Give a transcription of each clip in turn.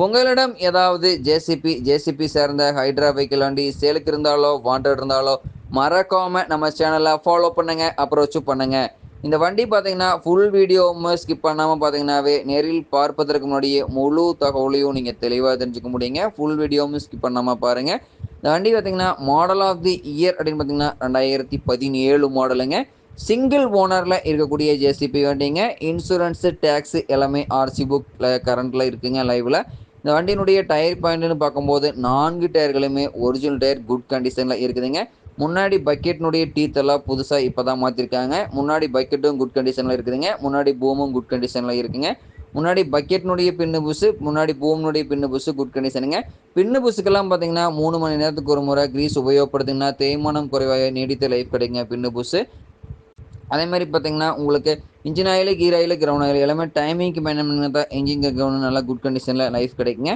உங்களிடம் ஏதாவது JCB JCB சேர்ந்த ஹைட்ரா வெஹிக்கிள் வண்டி சேலுக்கு இருந்தாலோ வாண்டட் இருந்தாலோ மறக்காம நம்ம சேனலை ஃபாலோ பண்ணுங்க அப்ரோச் பண்ணுங்க. இந்த வண்டி பார்த்தீங்கன்னா ஃபுல் வீடியோவும் ஸ்கிப் பண்ணாமல் பார்த்தீங்கன்னாவே நேரில் பார்ப்பதற்கு முன்னாடியே முழு தகவலையும் நீங்கள் தெளிவாக தெரிஞ்சுக்க முடியுங்க. ஃபுல் வீடியோவும் ஸ்கிப் பண்ணாமல் பாருங்கள் இந்த வண்டி பார்த்தீங்கன்னா மாடல் ஆஃப் தி இயர் அப்படின்னு பார்த்தீங்கன்னா ரெண்டாயிரத்தி பதினேழு மாடலுங்க சிங்கிள் ஓனரில் இருக்கக்கூடிய ஜேசிபி வண்டிங்க. இன்சூரன்ஸு டேக்ஸு எல்லாமே ஆர்சி புக்கில் கரண்ட்டில் இருக்குங்க லைவில் இந்த வண்டியினுடைய டயர் பாயிண்ட்னு பார்க்கும்போது நான்கு டயர்களுமே ஒரிஜினல் டயர் குட் கண்டிஷனில் இருக்குதுங்க. முன்னாடி பக்கெட்னுடைய டீத் எல்லாம் புதுசாக இப்போ தான் மாற்றிருக்காங்க முன்னாடி பக்கெட்டும் குட் கண்டிஷனில் இருக்குதுங்க. முன்னாடி பூமும் குட் கண்டிஷனில் இருக்குங்க. முன்னாடி பக்கெட்னுடைய பின்னு புஷு முன்னாடி பூம்னுடைய பின்னு புஷு குட் கண்டிஷனுங்க பின்னு புஷுக்கெல்லாம் பார்த்தீங்கன்னா மூணு மணி நேரத்துக்கு ஒரு முறை கிரீஸ் உபயோகப்படுத்திங்கன்னா தேய்மானம் குறைவாக நீடித்த லைஃப் கிடைக்குங்க பின்னு புஷு. அதே மாதிரி பார்த்தீங்கன்னா உங்களுக்கு engine oil gear oil ground oil எல்லாமே டைமிங்க்கு மெயின்டைன் தான் இன்ஜின் கிரவுண்ட் நல்லா குட் கண்டிஷனில் லைஃப் கிடைக்குங்க.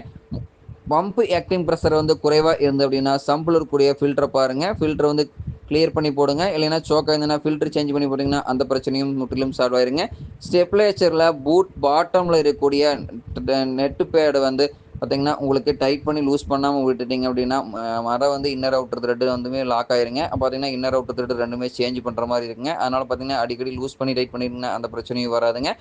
பம்பு ஆக்டிங் ப்ரெஷர் வந்து குறைவாக இருந்து அப்படின்னா சம்பிள் இருக்கக்கூடிய ஃபில்டரை பாருங்கள் ஃபில்டர் வந்து கிளியர் பண்ணி போடுங்க. இல்லைன்னா சோக்காக இருந்ததுன்னா ஃபில்டர் சேஞ்ச் பண்ணி போட்டிங்கன்னா அந்த பிரச்சனையும் முற்றிலும் சால்வ் ஆயிருங்க. ஸ்டெப்லேச்சரில் பூட் பாட்டமில் இருக்கக்கூடிய நெட்டு பேடு வந்து பார்த்தீங்கன்னா உங்களுக்கு டைட் பண்ணி லூஸ் பண்ணாமல் விட்டுட்டீங்க அப்படின்னா மரம் வந்து இன்னர் அவுட்டர் த்ரெட்டு வந்துமே லாக் ஆயிருங்க. பார்த்தீங்கன்னா இன்னர் அவுட்டர் த்ரெட்டு ரெண்டுமே சேஞ்ச் பண்ணுற மாதிரி இருக்குங்க. அதனால் பார்த்தீங்கன்னா அடிக்கடி லூஸ் பண்ணி டைட் பண்ணிடுங்க அந்த பிரச்சனையும் வராதுங்க.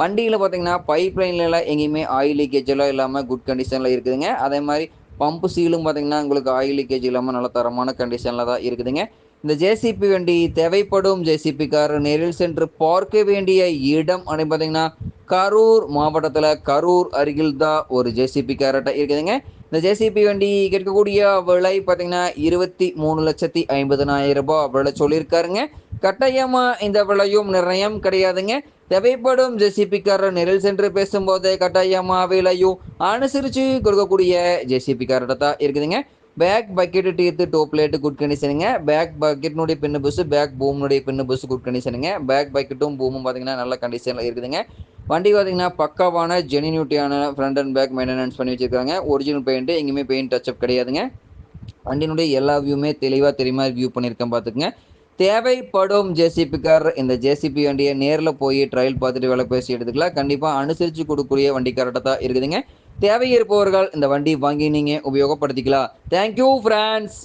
வண்டியில் பார்த்தீங்கன்னா பைப் லைன்லலாம் எங்கேயுமே ஆயில் லீக்கேஜ் எல்லாம் இல்லாமல் குட் கண்டிஷனில் இருக்குதுங்க. அதே மாதிரி பம்பு சீலும் பார்த்தீங்கன்னா உங்களுக்கு ஆயில் லீக்கேஜ் இல்லாமல் நல்ல தரமான கண்டிஷனில் தான் இருக்குதுங்க. இந்த ஜேசிபி வண்டி தேவைப்படும் ஜேசிபி கார் நேரில் சென்று பார்க்க வேண்டிய இடம் அப்படின்னு பார்த்தீங்கன்னா கரூர் மாவட்டத்தில் கரூர் அருகில் தான் ஒரு ஜேசிபி காரட்டாக இருக்குதுங்க. இந்த ஜேசிபி வண்டி கேட்கக்கூடிய விலை பார்த்தீங்கன்னா இருபத்தி மூணு லட்சத்தி ஐம்பதனாயிரம் ரூபாய் விலை சொல்லியிருக்காருங்க. கட்டாயமாக இந்த விலையும் நிர்ணயம் கிடையாதுங்க. தேவைப்படும் ஜேசிபிக்காரர் நேரில் சென்று பேசும்போது கட்டாயமாக விலையும் அனுசரித்து கொடுக்கக்கூடிய ஜேசிபிக்காரர்கிட்ட தான் இருக்குதுங்க. Back bucket teeth top blade good கண்டிஷனுங்க back பக்கெட்னுடைய பின்னு புஸ் பேக் பூம்னுடைய பின்னு புஸ் குட் கண்டிஷனுங்க பேக் பக்கெட்டும் பூமும் பார்த்தீங்கன்னா நல்ல கண்டிஷனில் இருக்குதுங்க. வண்டி பார்த்தீங்கன்னா பக்காவான ஜெனினியூட்டியான ஃப்ரண்ட் அண்ட் பேக் மெயின்டெனன்ஸ் பண்ணி வச்சுருக்காங்க. ஒரிஜினல் பெயிண்ட்டு எங்கேயுமே பெயிண்ட் டச்சப் கிடையாதுங்க. வண்டியினுடைய எல்லா வியூமே தெளிவாக தெரியுமா வியூ பண்ணியிருக்கேன் பார்த்துக்குங்க. தேவைப்படும் ஜேசிபிக்கார் இந்த ஜேசிபி வண்டியை நேரில் போய் ட்ரையல் பார்த்துட்டு வேலை பேசி எடுத்துக்கலாம். கண்டிப்பாக அனுசரித்து கொடுக்கக்கூடிய வண்டி கரெக்டாக தான் இருக்குதுங்க. தேவை இருப்பவர்கள் இந்த வண்டி வாங்கி நீங்கள் உபயோகப்படுத்திக்கலாம். Thank you France